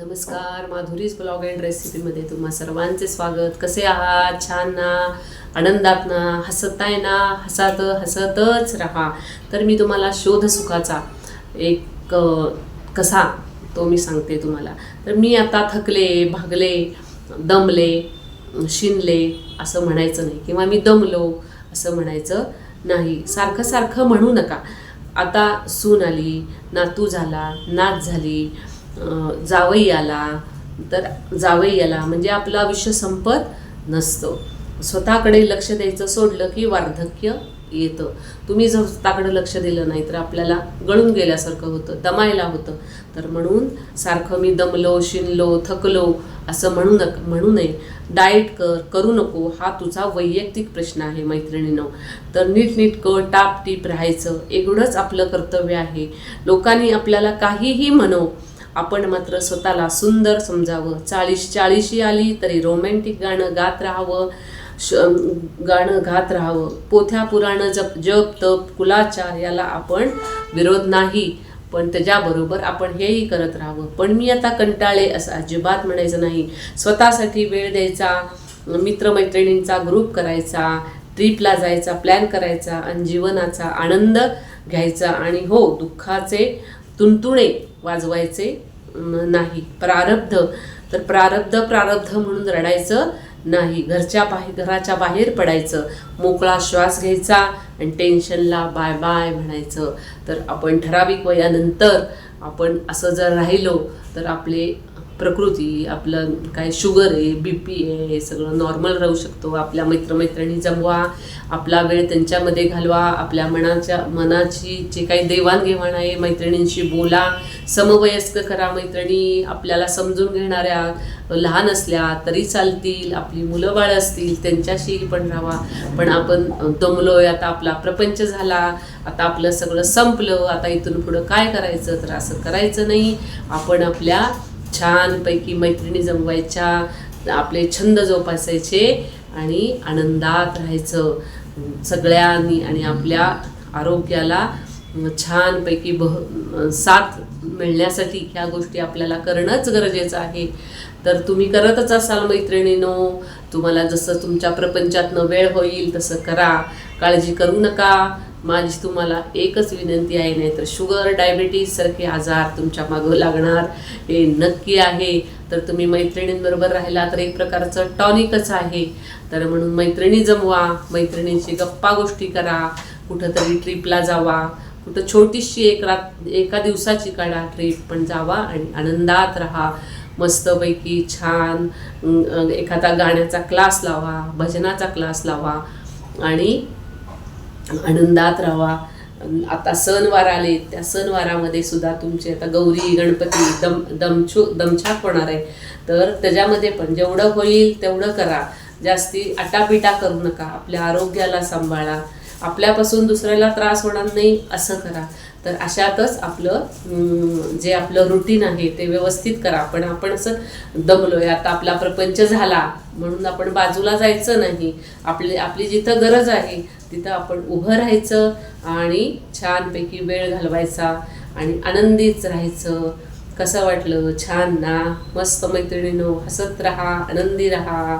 नमस्कार Madhuri's blog and रेसिपीमध्ये तुम्हा सर्वांचे स्वागत. कसे आहात? छान ना? आनंदात ना? हसताय ना? हसत हसतच राहा. तर मी तुम्हाला शोध सुखाचा एक कसा तो मी सांगते तुम्हाला. तर मी आता थकले भागले दमले शिनले असं म्हणायचं नाही. किंवा मी दमलो असं म्हणायचं नाही. सारखं सारखं म्हणू नका. आता सून आली नातू झाला नात झाली जावई आला तर जावई आला म्हणजे आपलं आयुष्य संपत नसतं. स्वतःकडे लक्ष द्यायचं सोडलं की वार्धक्य येतं. तुम्ही जर स्वतःकडे लक्ष दिलं नाही तर आपल्याला गळून गेल्यासारखं होतं दमायला होतं. तर म्हणून सारखं मी दमलो शिनलो थकलो असं म्हणू नक म्हणू नये. डाएट कर करू नको हा तुझा वैयक्तिक प्रश्न आहे मैत्रिणीनं. तर नीटनीटकं टापटीप राहायचं एवढंच आपलं कर्तव्य आहे. लोकांनी आपल्याला काहीही म्हणो आपण मात्र स्वतःला सुंदर समजावं. चाळीस चाळीशी आली तरी रोमॅन्टिक गाणं गात राहावं. श गाणं गात राहावं. पोथ्या पुराणं जप जप तप कुलाचार याला आपण विरोध नाही. पण त्याच्याबरोबर आपण हेही करत राहावं. पण मी आता कंटाळे असं अजिबात म्हणायचं नाही. स्वतःसाठी वेळ द्यायचा मित्रमैत्रिणींचा ग्रुप करायचा ट्रिपला जायचा प्लॅन करायचा आणि जीवनाचा आनंद घ्यायचा आणि हो दुःखाचे तुणतुणे वाजवायचे नाही. प्रारब्ध. तर प्रारब्ध प्रारब्ध म्हणून रडायचं नाही. घरच्या बाहेर घराच्या बाहेर पडायचं. मोकळा श्वास घ्यायचा आणि टेन्शनला बाय बाय म्हणायचं. तर आपण ठराविक वयानंतर आपण असं जर राहिलो तर आपले प्रकृती आपलं काय शुगर आहे बी पी आहे हे सगळं नॉर्मल राहू शकतो. आपल्या मित्रमैत्रिणी जमवा आपला वेळ त्यांच्यामध्ये घालवा आपल्या मनाच्या मनाची जे काही देवाणघेवाण आहे मैत्रिणींशी बोला समवयस्क करा मैत्रिणी आपल्याला समजून घेणाऱ्या लहान असल्या तरी चालतील आपली मुलं बाळ असतील त्यांच्याशी पण राहा. पण आपण दमलोय आता आपला प्रपंच झाला आता आपलं सगळं संपलं आता इथून पुढं काय करायचं? तर असं करायचं नाही. आपण आपल्या छानपैकी मैत्रिणी जमवायच्या आपले छंद जोपासायचे आणि आनंदात राहायचं. सगळ्यांनी आणि आपल्या आरोग्याला छानपैकी बह साथ मिळण्यासाठी ह्या गोष्टी आपल्याला करणंच गरजेचं आहे. तर तुम्ही करतच असाल मैत्रिणीनो तुम्हाला जसं तुमच्या प्रपंचातनं वेळ होईल तसं करा. काळजी करू नका. माझी तुम्हाला एकच विनंती आहे नाही तर शुगर डायबिटीजसारखे आजार तुमच्या मागं लागणार. हे नक्की आहे. तर तुम्ही मैत्रिणींबरोबर राहिला तर एक प्रकारचं टॉनिकच आहे. तर म्हणून मैत्रिणी जमवा मैत्रिणींशी गप्पा गोष्टी करा कुठंतरी ट्रिपला जावा कुठं छोटीशी एक रात एका दिवसाची काढा ट्रिप पण जावा आणि आनंदात राहा. मस्तपैकी छान एखादा गाण्याचा क्लास लावा भजनाचा क्लास लावा आणि आनंदात राहा. आता सणवार आले त्या सणवारामध्ये सुद्धा तुमचे आता गौरी गणपती दम दमछू दमछाक होणार आहे. तर त्याच्यामध्ये पण जेवढं होईल तेवढं करा. जास्ती आटापिटा करू नका. आपल्या आरोग्याला सांभाळा. आपल्यापासून दुसऱ्याला त्रास होणार नाही असं करा. तर अशातच आपलं जे आपलं रुटीन आहे ते व्यवस्थित करा. पण आपण असं दमलोय आता आपला प्रपंच झाला म्हणून आपण बाजूला जायचं नाही. आपली आपली जिथं गरज आहे तिथं आपण उभं राहायचं आणि छानपैकी वेळ घालवायचा आणि आनंदीच राहायचं. कसं वाटलं? छान ना? मस्त मैत्रिणीनो हसत राहा आनंदी राहा.